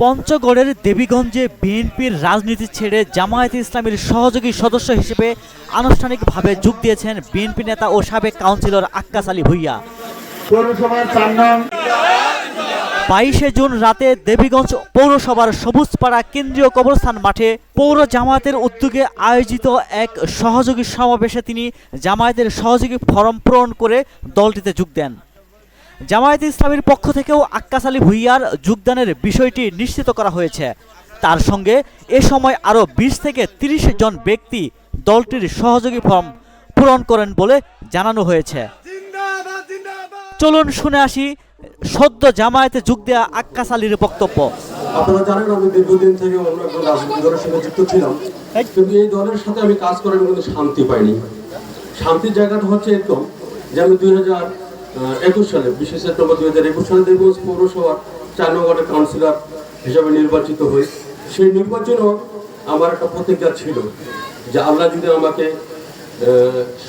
পঞ্চগড়ের দেবীগঞ্জে বিএনপির রাজনীতি ছেড়ে জামায়াতে ইসলামীর সহযোগী সদস্য হিসেবে আনুষ্ঠানিকভাবে যোগ দিয়েছেন বিএনপি নেতা ও সাবেক কাউন্সিলর আক্কাস আলী ভুইয়া। বাইশে জুন রাতে দেবীগঞ্জ পৌরসভার সবুজপাড়া কেন্দ্রীয় কবরস্থান মাঠে পৌর জামায়াতের উদ্যোগে আয়োজিত এক সহযোগী সমাবেশে তিনি জামায়াতের সহযোগী ফরম পূরণ করে দলটিতে যোগ দেন। জামায়াতে ইসলামীর পক্ষ থেকেও আক্কাস আলী ভুইয়ার যোগদানের বিষয়টি নিশ্চিত করা হয়েছে। তার সঙ্গে এ সময় আরও বিশ থেকে তিরিশ জন ব্যক্তি দলটির সহযোগী ফর্ম পূরণ করেন বলে জানানো হয়েছে। চলুন শুনে আসি সদ্য জামায়াতে যোগ দেয়া আক্কাস আলীর বক্তব্য। আপনারা জানেন আমি দীর্ঘদিন থেকে অন্য একজন রাজনৈতিক দলের সঙ্গে যুক্ত ছিলাম। কিন্তু এই দলের সাথে আমি কাজ করার কিন্তু শান্তি পাইনি। শান্তির জায়গাটা হচ্ছে এরকম যে আমি দুই হাজার একুশ সালে বিশে সেপ্টেম্বর দুই হাজার একুশ সালে দেবগঞ্জ পৌরসভার চার নম্বরের কাউন্সিলর হিসাবে নির্বাচিত হই। সেই নির্বাচনও আমার একটা প্রতিজ্ঞা ছিল যে আল্লাহ যদি আমাকে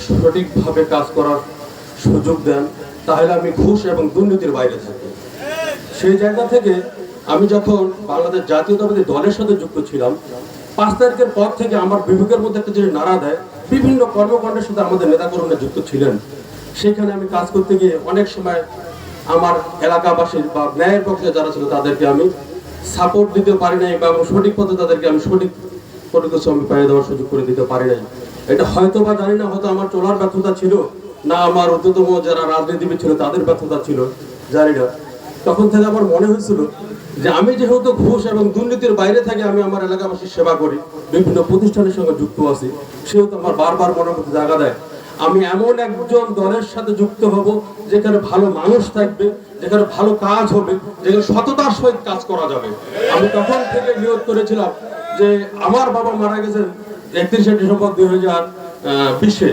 সঠিকভাবে কাজ করার সুযোগ দেন, তাহলে আমি ঘুষ এবং দুর্নীতির বাইরে থাকি সেই জায়গা থেকে আমি যখন বাংলাদেশ জাতীয়তাবাদী দলের সাথে যুক্ত ছিলাম, পাঁচ তারিখের পর থেকে আমার বিবেকের মধ্যে একটা জিনিস নাড়া দেয়, বিভিন্ন কর্মকাণ্ডের সাথে আমাদের নেতাকর্মীরা যুক্ত ছিলেন। সেখানে আমি কাজ করতে গিয়ে অনেক সময় আমার এলাকাবাসীর বা ন্যায়ের পক্ষে যারা ছিল তাদেরকে আমি সাপোর্ট দিতে পারি নাই বা সঠিক পথে তাদেরকে আমি সঠিক কোনো কিছু আমি পাইয়ে দেওয়ার সুযোগ করে দিতে পারি নাই। এটা হয়তো বা জানি না, হয়তো আমার চলার ব্যর্থতা ছিল না, আমার ঊর্ধ্বতম যারা রাজনীতিবিদ ছিল তাদের ব্যর্থতা ছিল, জানি না। তখন থেকে আমার মনে হয়েছিল যে আমি যেহেতু ঘুষ এবং দুর্নীতির বাইরে থেকে আমি আমার এলাকাবাসীর সেবা করি, বিভিন্ন প্রতিষ্ঠানের সঙ্গে যুক্ত আছি, সেহেতু আমার বারবার মনের মধ্যে জায়গা দেয়। আমি এমন একজন দলের সাথে যুক্ত হব যেখানে ভালো মানুষ থাকবে, যেখানে ভালো কাজ হবে, যেখানে সততার সহিত কাজ করা যাবে। আমি তখন থেকে নিয়োগ করেছিলাম যে আমার বাবা মারা গেছেন একত্রিশে ডিসেম্বর দুই হাজার বিশে।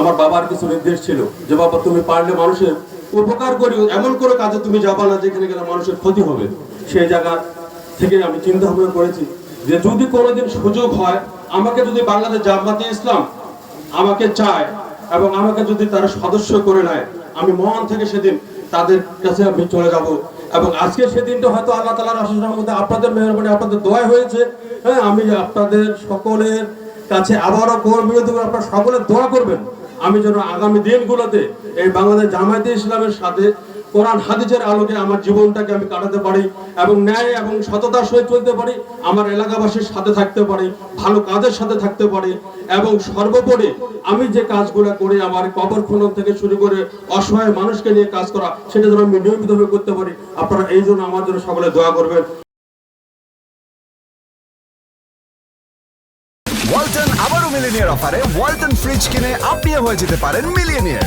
আমার বাবার কিছু নির্দেশ ছিল যে, বাবা, তুমি পারলে মানুষের উপকার করি এমন কোনো কাজে তুমি যাবা না যেখানে গেলে মানুষের ক্ষতি হবে। সেই জায়গা থেকে আমি চিন্তা ভাবনা করেছি যে, যদি কোনোদিন সুযোগ হয়, আমাকে যদি বাংলাদেশ জামাতে ইসলাম আমাকে চায় এবং আমাকে যদি তারা সদস্য করে নেয়, আমি মহান থেকে সেদিন তাদের কাছে আমি চলে যাব। এবং আজকে সেদিনটা হয়তো আল্লাহ তালার আশীর্বাদের মধ্যে আপনাদের মেহরবানি, আপনাদের দোয়া হয়েছে। হ্যাঁ আমি আপনাদের সকলের কাছে আবারও করে আপনারা সকলে দোয়া করবেন। আমি যেন আগামী দিনগুলোতে এই বাংলাদেশ জামায়াতে ইসলামের সাথে কোরআন হাদিসের আলোকে আমার জীবনটাকে আমি কাটাতে পারি এবং ন্যায় এবং সততার সহিত চলতে পারি, আমার এলাকাবাসীর সাথে থাকতে পারি, ভালো কাজের সাথে থাকতে পারি এবং সর্বোপরি আমি যে কাজগুলো করি, আমার কবর খনন থেকে শুরু করে অসহায় মানুষকে নিয়ে কাজ করা, সেটা যেন আমি নিয়মিতভাবে করতে পারি। আপনারা এই জন্য আমার জন্য সকলে দোয়া করবেন। ওয়ালটন আবারও মিলিনিয়ার অফারে ওয়ালটন ফ্রিজ কিনে আপনিও হয়ে যেতে পারেন মিলিয়নিয়ার।